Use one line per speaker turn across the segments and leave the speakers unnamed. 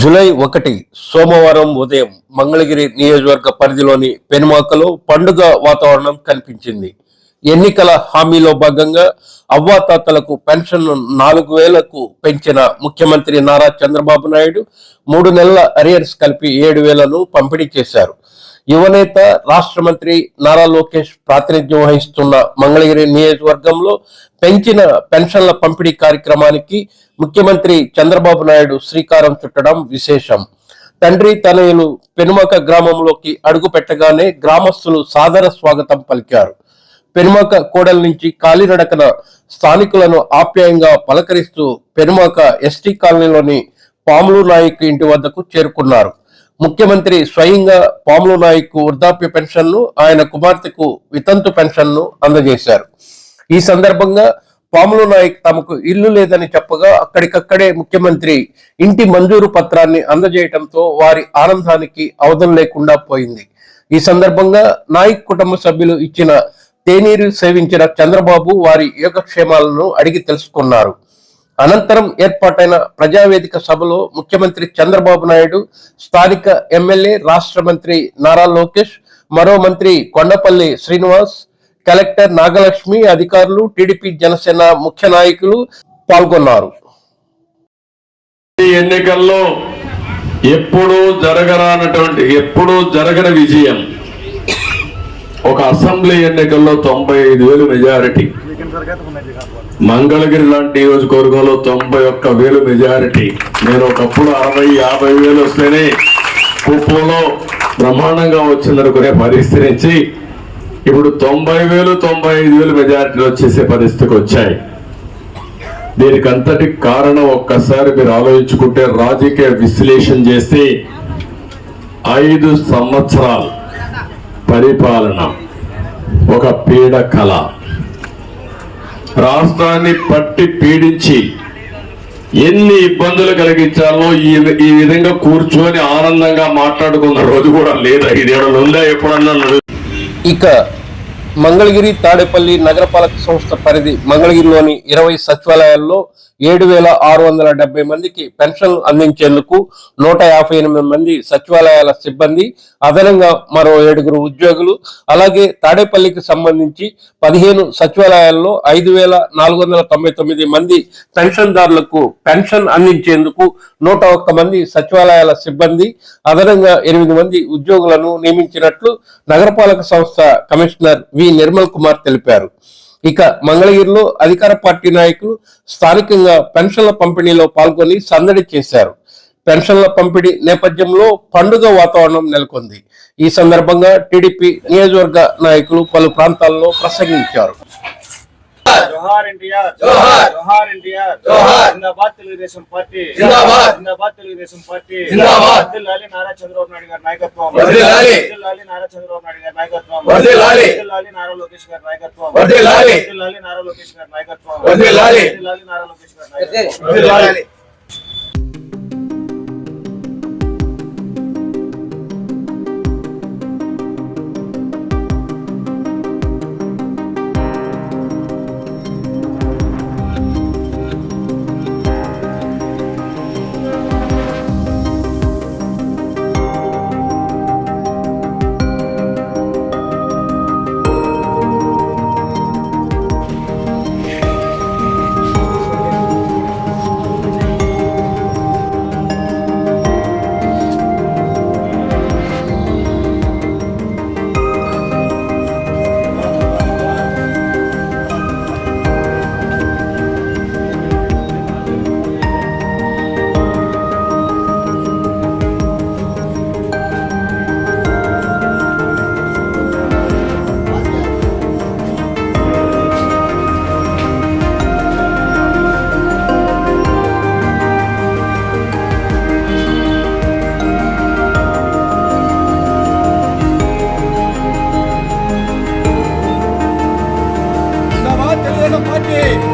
July ఒకటి సోమవారం ఉదయం మంగళగిరి నియోజకవర్గ పరిధిలోని పెనుమాకలో పండుగ వాతావరణం కనిపించింది. ఎన్నికల హామీలో భాగంగా అవ్వాతాతలకు పెన్షన్ నాలుగు వేలకు పెంచిన ముఖ్యమంత్రి నారా చంద్రబాబు నాయుడు మూడు నెలల అరియర్స్ కలిపి ఏడు వేలను పంపిణీ చేశారు. యువనేత రాష్ట్ర మంత్రి నారా లోకేష్ ప్రాతినిధ్యం వహిస్తున్న మంగళగిరి నియోజకవర్గంలో పెంచిన పెన్షన్ల పంపిణీ కార్యక్రమానికి ముఖ్యమంత్రి చంద్రబాబు నాయుడు శ్రీకారం చుట్టడం విశేషం. తండ్రి తనయులు పెనుమక గ్రామంలోకి అడుగు పెట్టగానే గ్రామస్తులు సాదర స్వాగతం పలికారు. పెనుమక కోడల నుంచి కాలినడకన స్థానికులను ఆప్యాయంగా పలకరిస్తూ పెనుమక ఎస్టీ కాలనీలోని పాములు నాయక్ ఇంటి వద్దకు చేరుకున్నారు. ముఖ్యమంత్రి స్వయంగా పాములు నాయక్ వృద్ధాప్య పెన్షన్ను ఆయన కుమార్తెకు వితంతు పెన్షన్ను అందజేశారు. ఈ సందర్భంగా పాములు నాయక్ తమకు ఇల్లు లేదని చెప్పగా అక్కడికక్కడే ముఖ్యమంత్రి ఇంటి మంజూరు పత్రాన్ని అందజేయడంతో వారి ఆనందానికి అవధం లేకుండా పోయింది. ఈ సందర్భంగా నాయక్ కుటుంబ సభ్యులు ఇచ్చిన తేనీరు సేవించిన చంద్రబాబు వారి యోగక్షేమాలను అడిగి తెలుసుకున్నారు. అనంతరం ఏర్పాటైన ప్రజావేదిక సభలో ముఖ్యమంత్రి చంద్రబాబు నాయుడు స్థానిక ఎమ్మెల్యే రాష్ట్ర మంత్రి నారా లోకేష్ మరో మంత్రి కొండపల్లి శ్రీనివాస్ కలెక్టర్ నాగలక్ష్మి అధికారులు టీడీపీ జనసేన ముఖ్య నాయకులు పాల్గొన్నారు.
ఎన్నికల్లో ఎప్పుడూ జరగరానటువంటి ఎప్పుడూ జరగని విజయం ఒక అసెంబ్లీ ఎన్నికల్లో తొంభై ఐదు వేలు మెజారిటీ. మంగళగిరి లాంటి నియోజకవర్గంలో తొంభై ఒక్క వేలు మెజారిటీ. నేను ఒకప్పుడు అరవై యాభై వేలు వస్తేనే కుప్పంలో బ్రహ్మాండంగా వచ్చిందనుకునే పరిస్థితి నుంచి ఇప్పుడు తొంభై వేలు తొంభై ఐదు వేలు మెజారిటీలు వచ్చేసే పరిస్థితికి వచ్చాయి. దీనికంతటి కారణం ఒక్కసారి మీరు ఆలోచించుకుంటే రాజకీయ విశ్లేషణ చేసి ఐదు సంవత్సరాలు పరిపాలన ఒక పీడ కళ. రాష్ట్రాన్ని పట్టి పీడించి ఎన్ని ఇబ్బందులు కలిగించాలో ఈ ఈ విధంగా కూర్చొని ఆనందంగా మాట్లాడుకున్న రోజు కూడా లేదా ఇదేమన్నా ఉందా ఎప్పుడన్నా
ఇక మంగళగిరి తాడేపల్లి నగరపాలక సంస్థ పరిధి మంగళగిరిలోని ఇరవై సచివాలయాల్లో ఏడు వేల ఆరు వందల డెబ్బై మందికి పెన్షన్లు అందించేందుకు నూట యాభై ఎనిమిది మంది సచివాలయాల సిబ్బంది అదనంగా మరో ఏడుగురు ఉద్యోగులు అలాగే తాడేపల్లికి సంబంధించి పదిహేను సచివాలయాల్లో ఐదు వేల నాలుగు వందల తొంభై తొమ్మిది మంది పెన్షన్దారులకు పెన్షన్ అందించేందుకు నూట ఒక్క మంది సచివాలయాల సిబ్బంది అదనంగా ఎనిమిది మంది ఉద్యోగులను నియమించినట్లు నగరపాలక సంస్థ కమిషనర్ వి. నిర్మల్ కుమార్ తెలిపారు. ఇక మంగళగిరిలో అధికార పార్టీ నాయకులు స్థానికంగా పెన్షన్ల పంపిణీలో పాల్గొని సందడి చేశారు. పెన్షన్ల పంపిణీ నేపథ్యంలో పండుగ వాతావరణం నెలకొంది. ఈ సందర్భంగా టీడీపీ నియోజకవర్గ నాయకులు పలు ప్రాంతాల్లో ప్రసంగించారు.
జోహార్ ఎన్టీఆర్
జోహార్.
జోహార్ ఎన్టీఆర్
జోహార్.
జిందాబాద్ తెలుగుదేశం పార్టీ
జిందాబాద్.
జిందాబాద్ తెలుగుదేశం పార్టీ
జిందాబాద్.
నారా చంద్రబాబు నాయుడు గారి నాయకత్వం
వర్ధిల్లాలి.
వర్ధిల్లాలి నారా చంద్రబాబు నాయుడు గారి నాయకత్వం
వర్ధిల్లాలి.
వర్ధిల్లాలి నారా లోకేష్ గారి నాయకత్వం
వర్ధిల్లాలి.
వర్ధిల్లాలి నారా లోకేష్ గారి నాయకత్వం
వర్ధిల్లాలి.
వర్ధిల్లాలి నారా లోకేష్ గారి నాయకత్వం
వర్ధిల్లాలి.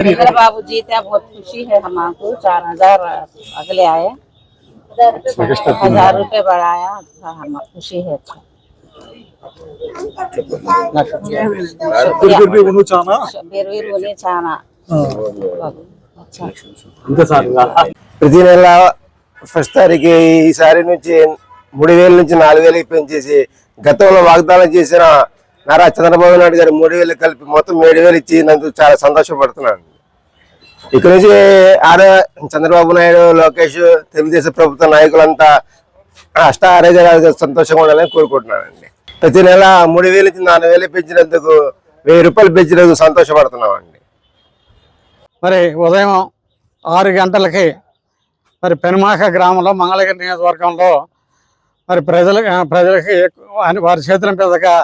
बाबू जीते हैं, बहुत खुशी है हमको चार हजार अगले आए हजार रुपए बढ़ाया अच्छा, हम खुशी है अच्छा
फिर फिर भी उन्होंने चाहना
बेर बेर बोले चाहना अच्छा
ఇంకా సార్ ఇంకా
ప్రతి నెల ఫస్ట్ తారీఖు ఈసారి నుంచి మూడు వేల నుంచి నాలుగు వేలకి పెంచేసి గతంలో వాగ్దానం చేసిన నారా చంద్రబాబు నాయుడు గారు మూడు వేలు కలిపి మొత్తం ఏడు వేలు ఇచ్చి నందుకు చాలా సంతోషపడుతున్నాను ఇక్కడ నుంచి ఆడ చంద్రబాబు నాయుడు లోకేష్ తెలుగుదేశం ప్రభుత్వ నాయకులంతా అష్ట ఆరోగ్యాలు సంతోషంగా ఉండాలని కోరుకుంటున్నానండి. ప్రతి నెల మూడు వేలు నుంచి నాలుగు వేలు పెంచినందుకు వెయ్యి రూపాయలు పెంచినందుకు సంతోషపడుతున్నామండి.
మరి ఉదయం ఆరు గంటలకి మరి పెనుమాక గ్రామంలో మంగళగిరి నియోజకవర్గంలో మరి ప్రజల ప్రజలకి వారి చేతుల మీదుగా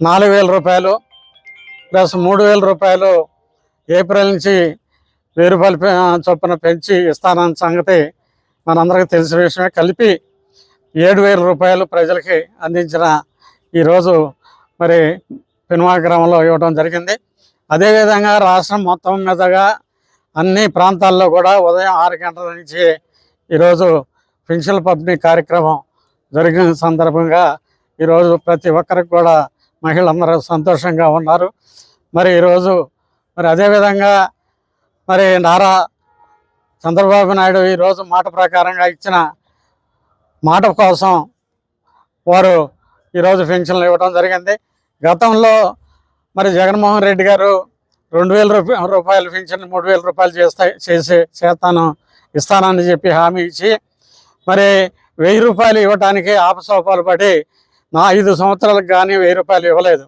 నాలుగు వేల రూపాయలు ప్లస్ మూడు వేల రూపాయలు ఏప్రిల్ నుంచి వెయ్యి రూపాయలు చొప్పున పెంచి ఇస్తానన్న సంగతి మనందరికీ తెలిసిన విషయమే. కలిపి ఏడు వేల రూపాయలు ప్రజలకి అందించిన ఈరోజు మరి పినుమా గ్రామంలో ఇవ్వడం జరిగింది. అదేవిధంగా రాష్ట్రం మొత్తం మీదగా అన్ని ప్రాంతాల్లో కూడా ఉదయం ఆరు గంటల నుంచి ఈరోజు పెన్షన్ పంపిణీ కార్యక్రమం జరిగిన సందర్భంగా ఈరోజు ప్రతి ఒక్కరికి కూడా మహిళలందరూ సంతోషంగా ఉన్నారు. మరి ఈరోజు మరి అదేవిధంగా మరి నారా చంద్రబాబు నాయుడు ఈరోజు మాట ప్రకారంగా ఇచ్చిన మాట కోసం వారు ఈరోజు పెన్షన్లు ఇవ్వడం జరిగింది. గతంలో మరి జగన్మోహన్ రెడ్డి గారు రెండు వేల రూపాయ రూపాయలు పెన్షన్ మూడు వేల రూపాయలు చేస్తా చేసి చేస్తాను ఇస్తానని చెప్పి హామీ ఇచ్చి మరి వెయ్యి రూపాయలు ఇవ్వడానికి ఆపసోపాలు పడి నా ఐదు సంవత్సరాలకు కానీ వెయ్యి రూపాయలు ఇవ్వలేదు.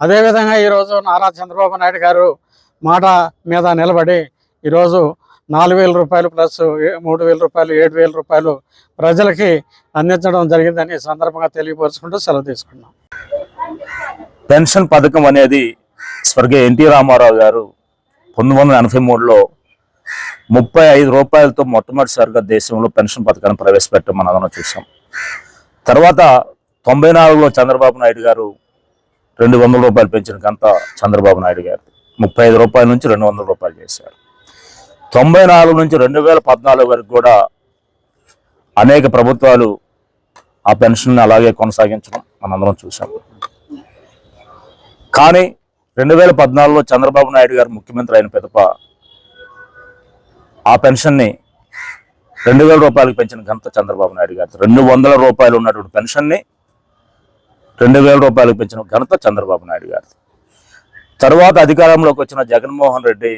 అదేవిధంగా ఈరోజు నారా చంద్రబాబు నాయుడు గారు మాట మీద నిలబడి ఈరోజు నాలుగు వేల రూపాయలు ప్లస్ ఏ- మూడు వేల రూపాయలు ఏడు వేల రూపాయలు ప్రజలకి అందించడం జరిగిందని సందర్భంగా తెలియపరుచుకుంటూ సెలవు తీసుకున్నాం.
పెన్షన్ పథకం అనేది స్వర్గీయ ఎన్టీ రామారావు గారు పంతొమ్మిది వందల ఎనభై మూడులో ముప్పై ఐదు రూపాయలతో మొట్టమొదటిసారిగా దేశంలో పెన్షన్ పథకాన్ని ప్రవేశపెట్టడం మనం అందరం చూసాం. తర్వాత తొంభై నాలుగులో చంద్రబాబు నాయుడు గారు రెండు వందల రూపాయలు పెంచిన గంత చంద్రబాబు నాయుడు గారు ముప్పై ఐదు రూపాయల నుంచి రెండు వందల రూపాయలు చేశారు. తొంభై నాలుగు నుంచి రెండు వేల పద్నాలుగు వరకు కూడా అనేక ప్రభుత్వాలు ఆ పెన్షన్ని అలాగే కొనసాగించడం మనందరం చూసాం కానీ రెండు వేల పద్నాలుగులో చంద్రబాబు నాయుడు గారు ముఖ్యమంత్రి అయిన పిదప ఆ పెన్షన్ని రెండు వేల రూపాయలకు పెంచిన ఘనత చంద్రబాబు నాయుడు గారు రెండు వందల రూపాయలు ఉన్నటువంటి పెన్షన్ని రెండు వేల రూపాయలకు పెంచిన ఘనత చంద్రబాబు నాయుడు గారు తర్వాత అధికారంలోకి వచ్చిన జగన్మోహన్ రెడ్డి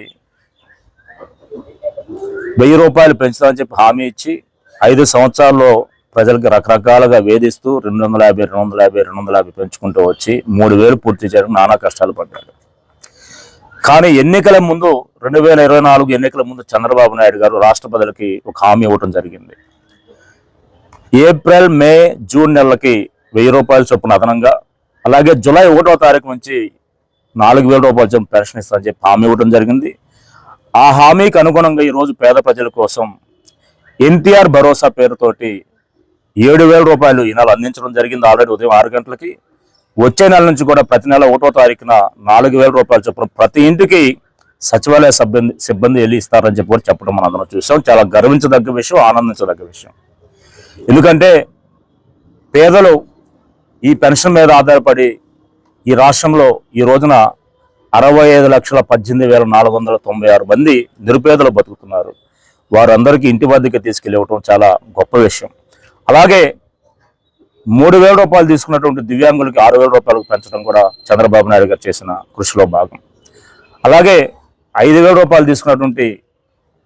వెయ్యి రూపాయలు పెంచుతామని చెప్పి హామీ ఇచ్చి ఐదు సంవత్సరాల్లో ప్రజలకు రకరకాలుగా వేధిస్తూ రెండు వందల యాభై రెండు వందల యాభై రెండు వందల యాభై పెంచుకుంటూ వచ్చి మూడు వేలు పూర్తి చేయడం నానా కష్టాలు పడ్డాడు. కానీ ఎన్నికల ముందు రెండు వేల ఇరవై నాలుగు ఎన్నికల ముందు చంద్రబాబు నాయుడు గారు రాష్ట్ర ప్రజలకి ఒక హామీ ఇవ్వడం జరిగింది. ఏప్రిల్ మే జూన్ నెలలకి వెయ్యి రూపాయల చొప్పున అదనంగా అలాగే జూలై ఒకటో తారీఖు నుంచి నాలుగు వేల రూపాయల చొప్పున పెన్షన్ ఇస్తారని చెప్పి హామీ ఇవ్వడం జరిగింది. ఆ హామీకి అనుగుణంగా ఈరోజు పేద ప్రజల కోసం ఎన్టీఆర్ భరోసా పేరుతోటి ఏడు వేల రూపాయలు ఈ నెల అందించడం జరిగింది ఆల్రెడీ ఉదయం ఆరు గంటలకి. వచ్చే నెల నుంచి కూడా ప్రతి నెల ఒకటో తారీఖున నాలుగు వేల రూపాయలు చొప్పున ప్రతి ఇంటికి సచివాలయ సిబ్బంది సిబ్బంది వెళ్ళి ఇస్తారని చెప్పి కూడా చెప్పడం మనం అందరం చూసాం. చాలా గర్వించదగ్గ విషయం ఆనందించదగ్గ విషయం. ఎందుకంటే పేదలు ఈ పెన్షన్ మీద ఆధారపడి ఈ రాష్ట్రంలో ఈ రోజున అరవై ఐదు లక్షల పద్దెనిమిది వేల నాలుగు వందల తొంభై ఆరు మంది నిరుపేదలు బతుకుతున్నారు. వారందరికీ ఇంటి వద్దకు తీసుకెళ్ళి చాలా గొప్ప విషయం. అలాగే మూడు వేల రూపాయలు తీసుకున్నటువంటి దివ్యాంగులకి ఆరు వేల రూపాయలకు పెంచడం కూడా చంద్రబాబు నాయుడు గారు చేసిన కృషిలో భాగం. అలాగే ఐదు వేల రూపాయలు తీసుకున్నటువంటి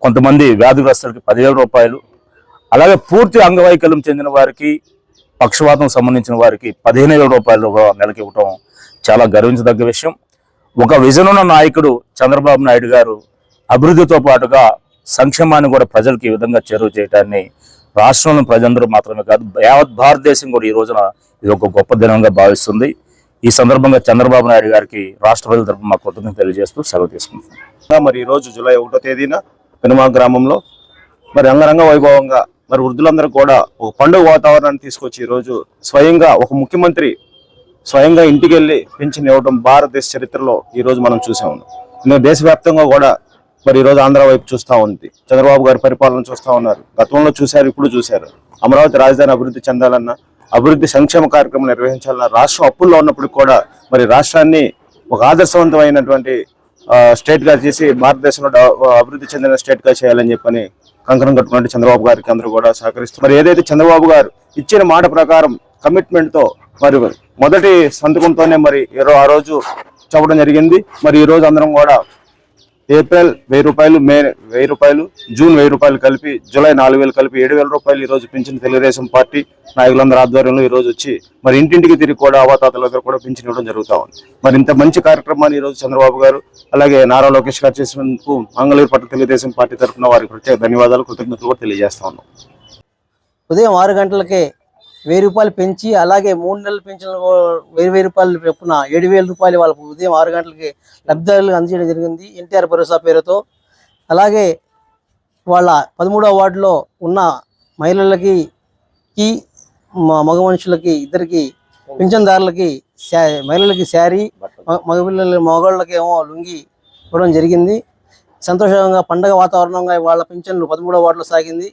కొంతమంది వ్యాధిగ్రస్తులకి పదివేల రూపాయలు అలాగే పూర్తి అంగవైకల్యం చెందిన వారికి పక్షవాతం సంబంధించిన వారికి పదిహేను వేల రూపాయలు నెలకి ఇవ్వటం చాలా గర్వించదగ్గ విషయం. ఒక విజన్ ఉన్న నాయకుడు చంద్రబాబు నాయుడు గారు అభివృద్ధితో పాటుగా సంక్షేమాన్ని కూడా ప్రజలకు ఈ విధంగా చేరువ చేయడాన్ని రాష్ట్రంలోని ప్రజలందరూ మాత్రమే కాదు యావత్ భారతదేశం కూడా ఈ రోజున ఇది ఒక గొప్ప దినంగా భావిస్తుంది. ఈ సందర్భంగా చంద్రబాబు నాయుడు గారికి రాష్ట్ర ప్రజల తరపున మా కృతజ్ఞత తెలియజేస్తూ సెలవు తీసుకుంటున్నాం.
మరి ఈరోజు రోజు జూలై ఒకటో తేదీన పెనుమా గ్రామంలో మరి అంగరంగ వైభవంగా
మరి వృద్ధులందరూ కూడా ఒక పండుగ వాతావరణాన్ని తీసుకొచ్చి ఈరోజు స్వయంగా ఒక ముఖ్యమంత్రి స్వయంగా ఇంటికి వెళ్ళి పెన్షన్ ఇవ్వడం భారతదేశ చరిత్రలో ఈరోజు మనం చూసాము ఇంకా దేశవ్యాప్తంగా కూడా మరి ఈరోజు ఆంధ్ర వైపు చూస్తా ఉంది. చంద్రబాబు గారి పరిపాలన చూస్తూ ఉన్నారు. గతంలో చూశారు ఇప్పుడు చూశారు. అమరావతి రాజధాని అభివృద్ధి చెందాలన్నా అభివృద్ధి సంక్షేమ కార్యక్రమం నిర్వహించాలన్నా రాష్ట్రం అప్పుల్లో ఉన్నప్పటికీ కూడా మరి రాష్ట్రాన్ని ఒక ఆదర్శవంతమైనటువంటి స్టేట్గా చేసి భారతదేశంలో అభివృద్ధి చెందిన స్టేట్గా చేయాలని చెప్పని కంకణం కట్టుకున్నట్టు చంద్రబాబు గారికి అందరూ కూడా సహకరిస్తారు మరి ఏదైతే చంద్రబాబు గారు ఇచ్చిన మాట ప్రకారం కమిట్మెంట్తో మరి మొదటి సంతకంతోనే మరి ఇరవై ఆ రోజు చెప్పడం జరిగింది. మరి ఈ రోజు అందరం కూడా ఏప్రిల్ వెయ్యి రూపాయలు మే వెయ్యి రూపాయలు జూన్ వెయ్యి రూపాయలు కలిపి జూలై నాలుగు వేలు కలిపి ఏడు వేల రూపాయలు ఈరోజు పెంచిన తెలుగుదేశం పార్టీ నాయకులందరూ ఆధ్వర్యంలో ఈ రోజు వచ్చి మరి ఇంటింటికి తిరిగి కూడా అవతాతల దగ్గర కూడా పెంచిన ఇవ్వడం జరుగుతా ఉంది. మరి ఇంత మంచి కార్యక్రమాన్ని ఈ రోజు చంద్రబాబు గారు అలాగే నారా లోకేష్ గారు చేసినందుకు మంగళూరు పట్ల తెలుగుదేశం పార్టీ తరఫున వారికి ప్రత్యేక ధన్యవాదాలు కృతజ్ఞతలు కూడా తెలియజేస్తా ఉన్నాం.
ఉదయం ఆరు గంటలకే వెయ్యి రూపాయలు పెంచి అలాగే మూడు నెలల పెన్షన్ వెయ్యి వెయ్యి రూపాయలు చొప్పున ఏడు వేల రూపాయలు వాళ్ళకు ఉదయం ఆరు గంటలకి లబ్ధిదారులకు అందజేయడం జరిగింది. ఎన్టీఆర్ భరోసా పేరుతో. అలాగే వాళ్ళ పదమూడవ వార్డులో ఉన్న మహిళలకి కి మ- మగ మనుషులకి ఇద్దరికి పింఛన్దారులకి మహిళలకి శారీ మ- మగపిల్లల మగవాళ్ళకి ఏమో లుంగి ఇవ్వడం జరిగింది. సంతోషంగా పండగ వాతావరణంగా వాళ్ళ పింఛన్లు పదమూడవ వార్డులో సాగింది.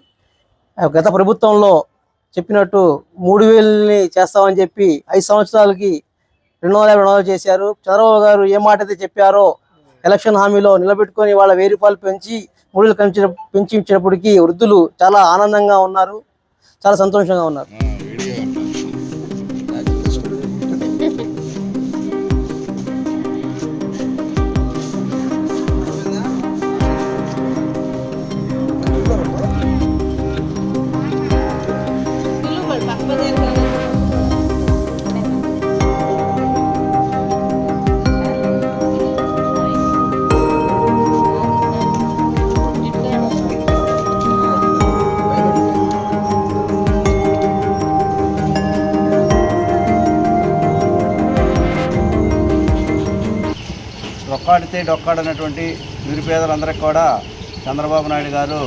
గత ప్రభుత్వంలో చెప్పినట్టు మూడు వేలని చేస్తామని చెప్పి ఐదు సంవత్సరాలకి రెండు వందల యాభై వందలు చేశారు. చంద్రబాబు గారు ఏ మాట అయితే చెప్పారో ఎలక్షన్ హామీలో నిలబెట్టుకొని వాళ్ళ వెయ్యి రూపాయలు పెంచి మూడు వేలు పెంచిన పెంచి ఇచ్చినప్పటికీ వృద్ధులు చాలా ఆనందంగా ఉన్నారు చాలా సంతోషంగా ఉన్నారు.
డొక్కాడితే డొక్కాడనటువంటి నిరుపేదలందరికీ కూడా చంద్రబాబు నాయుడు గారు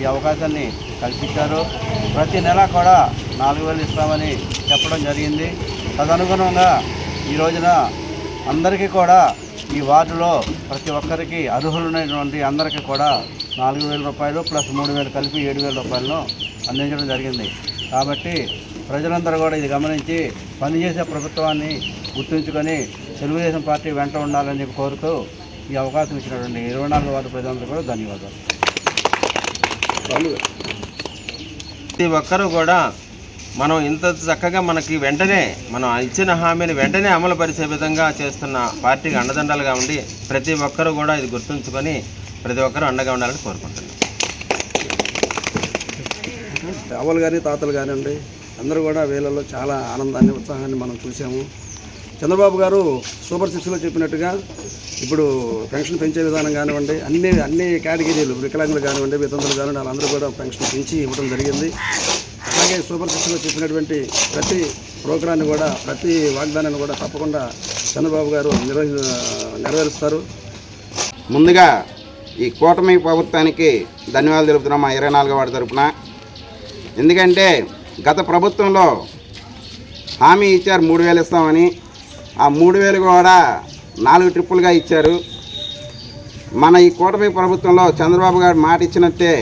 ఈ అవకాశాన్ని కల్పించారు. ప్రతి నెల కూడా నాలుగు వేలు ఇస్తామని చెప్పడం జరిగింది. తదనుగుణంగా ఈ రోజున అందరికీ కూడా ఈ వార్డులో ప్రతి ఒక్కరికి అర్హులైనటువంటి అందరికీ కూడా నాలుగు వేల రూపాయలు ప్లస్ మూడు వేలు కలిపి ఏడు వేల రూపాయలను అందించడం జరిగింది. కాబట్టి ప్రజలందరూ కూడా ఇది గమనించి పనిచేసే ప్రభుత్వాన్ని గుర్తుంచుకొని తెలుగుదేశం పార్టీ వెంట ఉండాలని చెప్పి కోరుతూ ఈ అవకాశం ఇచ్చినటువంటి ఇరవై నాలుగు వార్డు ప్రజలందరూ కూడా ధన్యవాదాలు.
ప్రతి ఒక్కరూ కూడా మనం ఇంత చక్కగా మనకి వెంటనే మనం ఇచ్చిన హామీని వెంటనే అమలు పరిచే విధంగా చేస్తున్న పార్టీకి అండదండలుగా ఉండి ప్రతి ఒక్కరూ కూడా ఇది గుర్తుంచుకొని ప్రతి ఒక్కరూ అండగా ఉండాలని కోరుకుంటున్నాను
అవ్వలు కానీ తాతలు కానివ్వండి అందరూ కూడా వీళ్ళలో చాలా ఆనందాన్ని ఉత్సాహాన్ని మనం చూసాము చంద్రబాబు గారు సూపర్ సిక్స్లో చెప్పినట్టుగా ఇప్పుడు పెన్షన్ పెంచే విధానం కానివ్వండి అన్ని అన్ని కేటగిరీలు వికలాంగులు కానివ్వండి వితంతులు కానివ్వండి వాళ్ళందరూ కూడా పెన్షన్ పెంచి ఇవ్వడం జరిగింది. అలాగే సూపర్ సిక్స్లో చెప్పినటువంటి ప్రతి ప్రోగ్రాన్ని కూడా ప్రతి వాగ్దానాన్ని కూడా తప్పకుండా చంద్రబాబు గారు నిర్వహి నెరవేరుస్తారు.
ముందుగా ఈ కూటమి ప్రభుత్వానికి ధన్యవాదాలు తెలుపుతున్నాం మా ఇరవై నాలుగో వాడి తరపున. ఎందుకంటే గత ప్రభుత్వంలో హామీ ఇచ్చారు మూడు వేలు ఇస్తామని. ఆ మూడు వేలు కూడా నాలుగు ట్రిప్పులుగా ఇచ్చారు. మన ఈ కూటమి ప్రభుత్వంలో చంద్రబాబు గారు మాట ఇచ్చినట్టే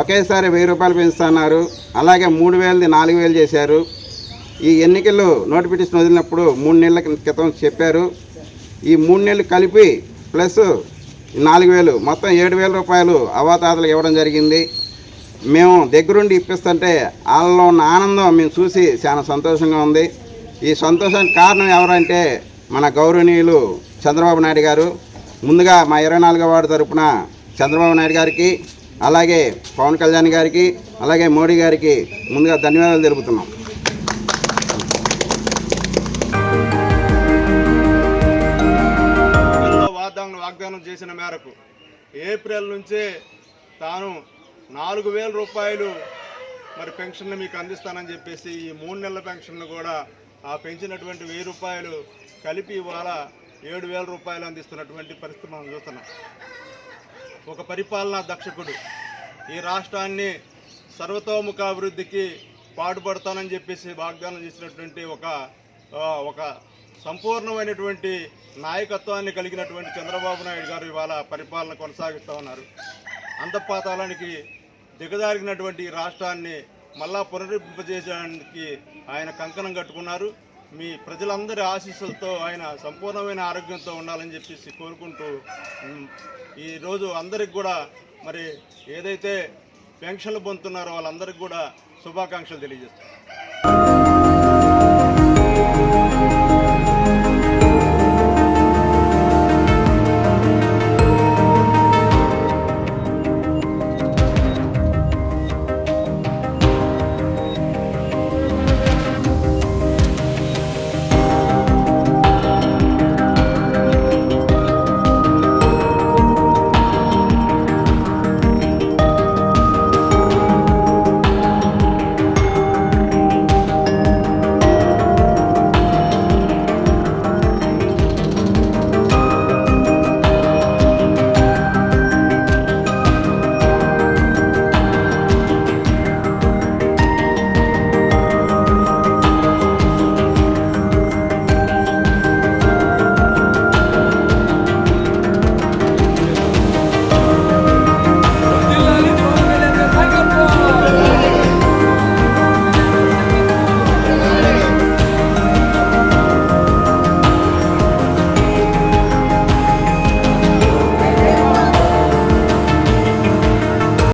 ఒకేసారి వెయ్యి రూపాయలు పెంచుతున్నారు. అలాగే మూడు వేలది నాలుగు వేలు చేశారు. ఈ ఎన్నికలు నోటిఫికేషన్ వదిలినప్పుడు మూడు నెలల క్రితం చెప్పారు. ఈ మూడు నెలలు కలిపి ప్లస్ నాలుగు వేలు మొత్తం ఏడు వేల రూపాయలు అవాతాతలకు ఇవ్వడం జరిగింది. మేము దగ్గరుండి ఇప్పిస్తుంటే వాళ్ళలో ఉన్న ఆనందం మేము చూసి చాలా సంతోషంగా ఉంది. ఈ సంతోషానికి కారణం ఎవరంటే మన గౌరవనీయులు చంద్రబాబు నాయుడు గారు. ముందుగా మా ఇరవై నాలుగో వార్డు తరపున చంద్రబాబు నాయుడు గారికి అలాగే పవన్ కళ్యాణ్ గారికి అలాగే మోడీ గారికి ముందుగా ధన్యవాదాలు తెలుపుతున్నాం.
వాగ్దానం వాగ్దానం చేసిన మేరకు ఏప్రిల్ నుంచే తాను నాలుగు వేల రూపాయలు మరి పెన్షన్లు మీకు అందిస్తానని చెప్పేసి ఈ మూడు నెలల పెన్షన్లు కూడా ఆ పెంచినటువంటి వెయ్యి రూపాయలు కలిపి ఇవాళ ఏడు వేల రూపాయలు అందిస్తున్నటువంటి పరిస్థితి మనం చూస్తున్నాం. ఒక పరిపాలనా దక్షకుడు ఈ రాష్ట్రాన్ని
సర్వతోముఖాభివృద్ధికి పాటుపడతానని చెప్పేసి వాగ్దానం చేసినటువంటి ఒక ఒక సంపూర్ణమైనటువంటి నాయకత్వాన్ని కలిగినటువంటి చంద్రబాబు నాయుడు గారు ఇవాళ పరిపాలన కొనసాగిస్తూ ఉన్నారు. అంతఃపాతాలానికి దిగజారినటువంటి ఈ రాష్ట్రాన్ని మళ్ళా పునరుద్ధరింపజేయడానికి ఆయన కంకణం కట్టుకున్నారు. మీ ప్రజలందరి ఆశీస్సులతో ఆయన సంపూర్ణమైన ఆరోగ్యంతో ఉండాలని చెప్పేసి కోరుకుంటూ ఈరోజు అందరికి కూడా మరి ఏదైతే పెన్షన్లు పొందుతున్నారో వాళ్ళందరికీ కూడా శుభాకాంక్షలు తెలియజేస్తారు